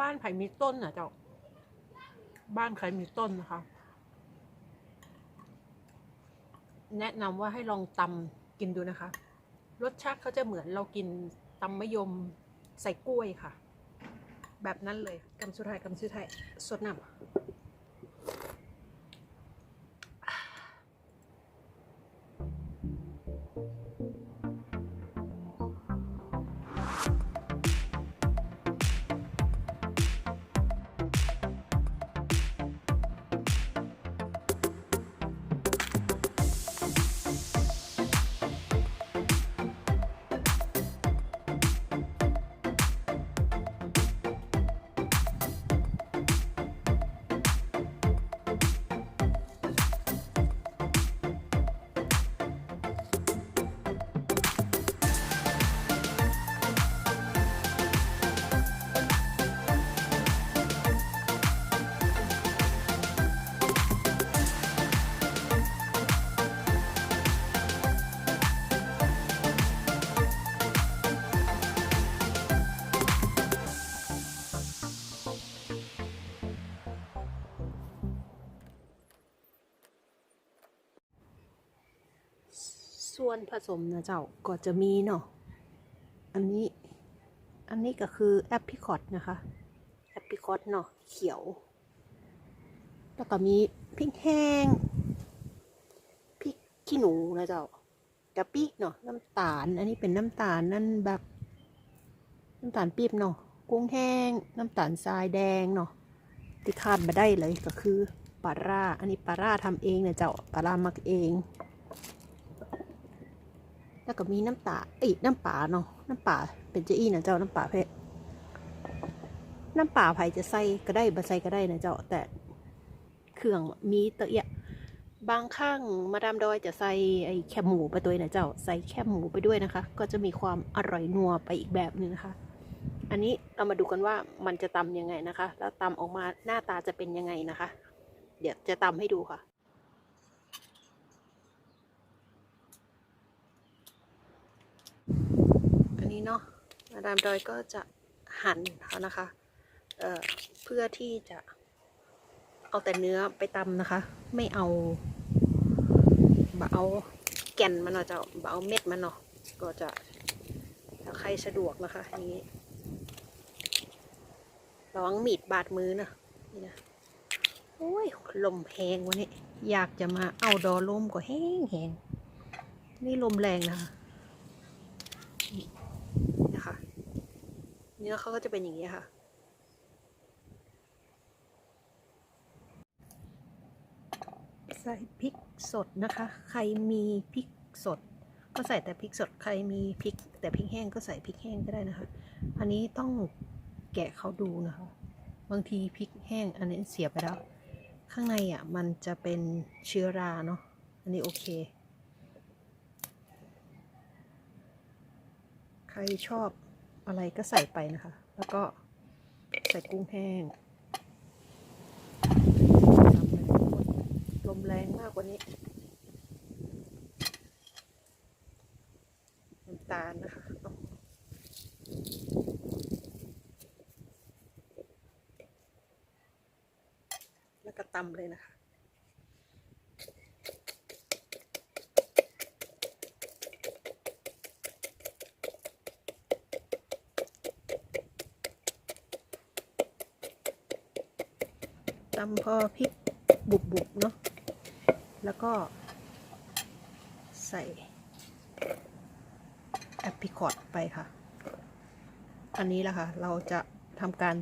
บ้านไผ่มีต้นอะเจ้า บ้านใครมีต้นนะคะ แนะนำว่าให้ลองตำกินดูนะคะ รสชาติเขาจะเหมือนเรากินตำมะยมใส่กล้วยค่ะ แบบนั้นเลยกำสุดท้ายกำสุดท้ายสดน้ำ ส่วนผสมนะเจ้าก็จะมีเนาะอันนี้ อันนี้ก็คือแอปพิคอตนะคะ แอปพิคอตเนาะเขียว แล้วก็มีพริกแห้งพริกขี้หนูนะเจ้ากะปิเนาะน้ำตาล อันนี้เป็นน้ำตาลนั่นแบบน้ำตาลปี๊บเนาะกุ้งแห้ง น้ำตาลทรายแดงเนาะที่ขาดมาได้เลยก็คือปลาร่า อันนี้ปลาร่าทำเองนะเจ้าปลาร่ามักเอง แล้วก็มีน้ำตาอ้น้ำป่าเนาะน้ำป่าเป็นเจอี้นะเจ้าน้ำป่าเพชรน้ำป่าไผ่จะใส่ก็ได้บ่ใส่ก็ได้นะเจ้าแต่เครื่องมีเตะแยะบางข้างมาดามดอยจะใส่ไอ้แคบหมูไปด้วยนะเจ้า ใส่แคบหมูไปด้วยนะคะ ก็จะมีความอร่อยนัวไปอีกแบบหนึ่งนะคะ อันนี้เรามาดูกันว่ามันจะตำยังไงนะคะ แล้วตำออกมาหน้าตาจะเป็นยังไงนะคะ เดี๋ยวจะตำให้ดูค่ะ อั นี้เนาะมาดามดอยก็จะหั่นเขานะคะเเพื่อที่จะเอาแต่เนื้อไปตำนะคะ ไม่เอาบเอาแก่นมันเนาะจะบเอาเม็ดมันเนาะก็จะถ้าใครสะดวกนะคะอย่างนี้ระวังมีดบาดมือนะนี่นะโอ้ยลมแหงวันนี้อยากจะมาเอาดอลมก็แห้งแหงนี่ลมแรงนะคะเนื้อเขาก็จะเป็นอย่างนี้ค่ะ ใส่พริกสดนะคะ ใครมีพริกสด ก็ใส่แต่พริกสด ใครมีพริก แต่พริกแห้งก็ใส่พริกแห้งก็ได้นะคะ อันนี้ต้องแกะเขาดูนะคะ บางทีพริกแห้งอันนี้เสียไปแล้ว ข้างในอะมันจะเป็นเชื้อราเนาะ อันนี้โอเคใครชอบ อะไรก็ใส่ไปนะคะ แล้วก็ใส่กุ้งแห้งตามไปทุกคนลมแรงมากกว่านี้น้ำตาลนะคะแล้วก็ตำเลยนะคะ ตำพอพริกบุบๆเนาะแล้วก็ใส่แอปริคอตไปค่ะ อันนี้แหละค่ะ เราจะทำการ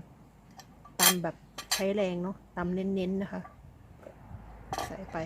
ตำแบบใช้แรงเนาะตำเน้นๆนะคะ ใส่ไป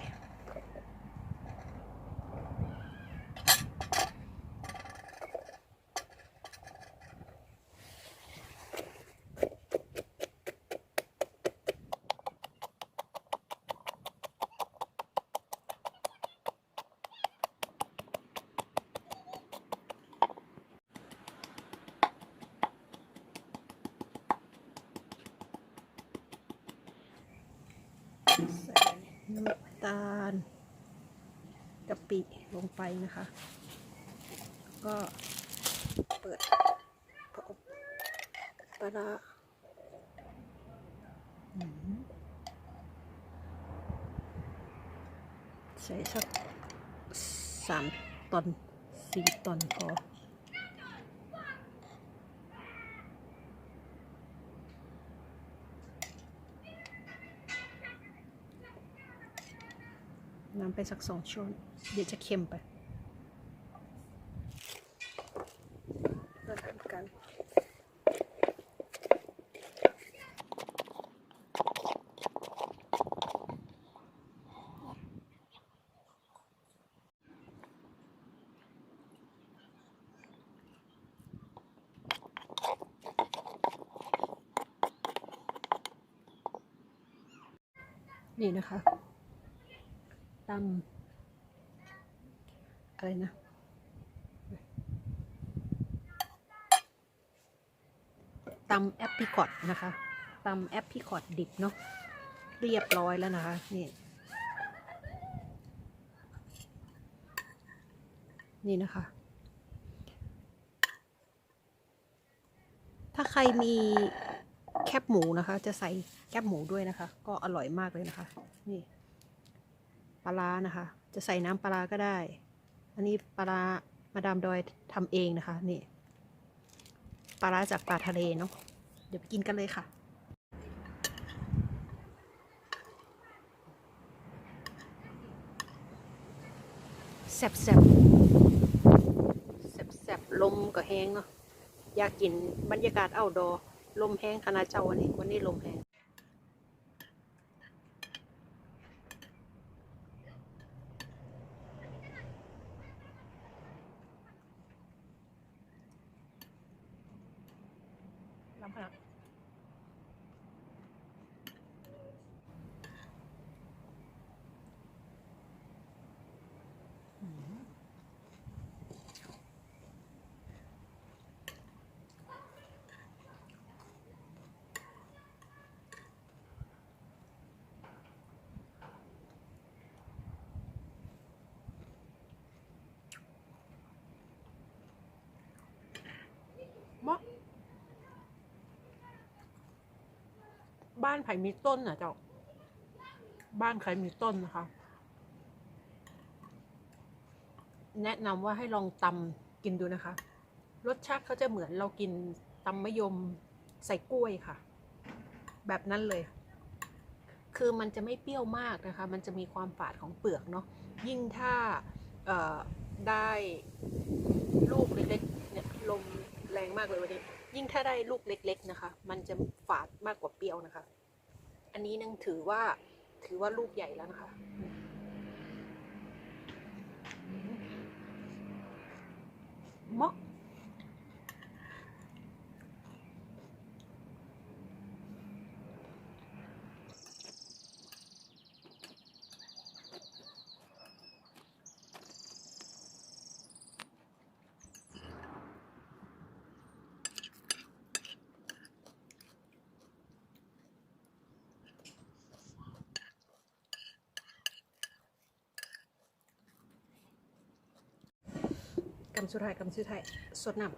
ใส่น้ำตาลกะปิลงไปนะคะ ก็เปิดพออบปลาใส่สักสามตอนสี่ตอนพอำไปสักสองช้อน เดี๋ยวจะเค็มไปเราทำกันนี่นะคะ ตำอะไรนะตำแอปพิคอตนะคะตำแอปพิคอตดิบเนาะเรียบร้อยแล้วนะคะนี่นี่นะคะ ถ้าใครมีแคบหมูนะคะ จะใส่แคบหมูด้วยนะคะ ก็อร่อยมากเลยนะคะ นี่ ปลาร้านะคะ จะใส่น้ำปลาก็ได้ อันนี้ปลามาดามดอยทำเองนะคะ นี่ปลาร้าจากปลาทะเลเนาะเดี๋ยวไปกินกันเลยค่ะ แซ่บแซ่บแซ่บลมก็แห้งเนาะอยากกินบรรยากาศเอาดอลมแห้งขนาดเจ้าวันนี้วันนี้ลมแห้ง ลำพักมะ บ้านไผ่มีต้นอะเจ้า บ้านใครมีต้นนะคะ แนะนำว่าให้ลองตำกินดูนะคะ รสชาติเขาจะเหมือนเรากินตำมะยมใส่กล้วยค่ะ แบบนั้นเลย คือมันจะไม่เปรี้ยวมากนะคะ มันจะมีความฝาดของเปลือกเนาะ ยิ่งถ้าได้ลูกเล็กๆเนี่ยลมแรงมากเลยวันนี้ ยิ่งถ้าได้ลูกเล็ก ๆนะคะ มันจะฝาดมากกว่าเปรี้ยวนะคะ อันนี้นึงถือว่าถือว่าลูกใหญ่แล้วนะคะมะกำสุดท้ายกำสุดท้ายสดน้ำ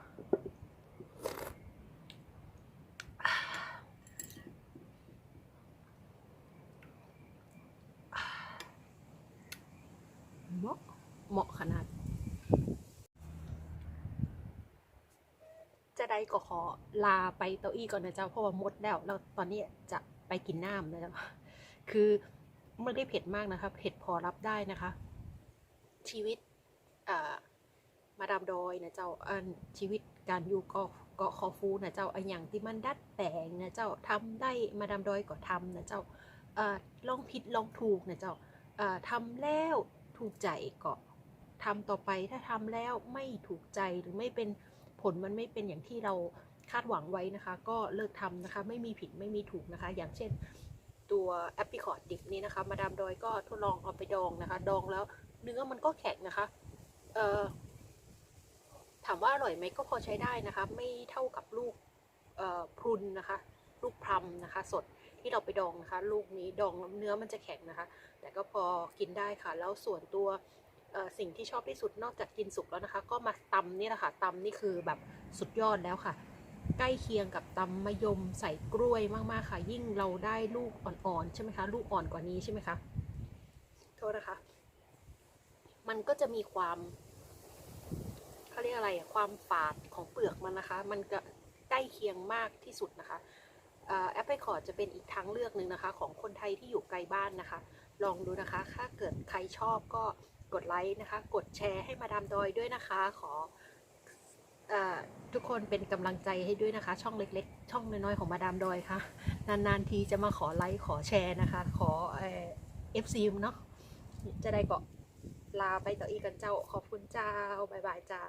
เหมาะเหมาะขนาด จะได้ก็ขอลาไปเต้าอี้ก่อนนะเจ้าเพราะว่าหมดแล้ว แล้วตอนนี้จะไปกินน้ำนะเจ้าคือไม่ได้เผ็ดมากนะคะ เผ็ดพอรับได้นะคะ ชีวิต มาดามดอยนะเจ้าอันชีวิตการอยู่เกาะเกาะคอฟูนะเจ้าอันอย่างที่มันดัดแปลงนะเจ้าทำได้มาดามดอยก็ทำนะเจ้าเอ่อลองผิดลองถูกนะเจ้าเอ่อทำแล้วถูกใจก็ทำต่อไปถ้าทำแล้วไม่ถูกใจหรือไม่เป็นผลมันไม่เป็นอย่างที่เราคาดหวังไว้นะคะ ก็เลิกทำนะคะ ไม่มีผิดไม่มีถูกนะคะ อย่างเช่น ตัวแอปเปิคอร์ดดิบนี้นะคะ มาดามดอยก็ทดลองเอาไปดองนะคะ ดองแล้วเนื้อมันก็แข็งนะคะ เอ่อ ถามว่าอร่อยไหมก็พอใช้ได้นะคะ ไม่เท่ากับลูกพรุนนะคะ ลูกพรัมนะคะ สดที่เราไปดองนะคะ ลูกนี้ดองแล้วเนื้อมันจะแข็งนะคะ แต่ก็พอกินได้ค่ะ แล้วส่วนตัวสิ่งที่ชอบที่สุดนอกจากกินสุกแล้วนะคะ ก็มาตำนี่แหละค่ะตำนี่คือแบบสุดยอดแล้วค่ะ ใกล้เคียงกับตำมะยมใส่กล้วยมากๆค่ะ ยิ่งเราได้ลูกอ่อนๆใช่ไหมคะลูกอ่อนกว่านี้ใช่ไหมคะโทษนะคะ มันก็จะมีความ เขาเรียกอะไรอะความฝาดของเปลือกมันนะคะ มันก็ใกล้เคียงมากที่สุดนะคะแอปเปิลคอร์ดจะเป็นอีกทางเลือกหนึ่งนะคะ ของคนไทยที่อยู่ไกลบ้านนะคะ ลองดูนะคะ ถ้าเกิดใครชอบก็กดไลค์นะคะ กดแชร์ให้มาดามดอยด้วยนะคะ ขออทุกคนเป็นกำลังใจให้ด้วยนะคะ ช่องเล็กๆ ช่องน้อยๆของมาดามดอยค่ะ นานๆทีจะมาขอไลค์ขอแชร์นะคะ ขอเอฟซีมเนาะจะได้เก็ ลาไปต่ออีกกันเจ้า ขอบคุณเจ้าบ๊ายบายเจ้า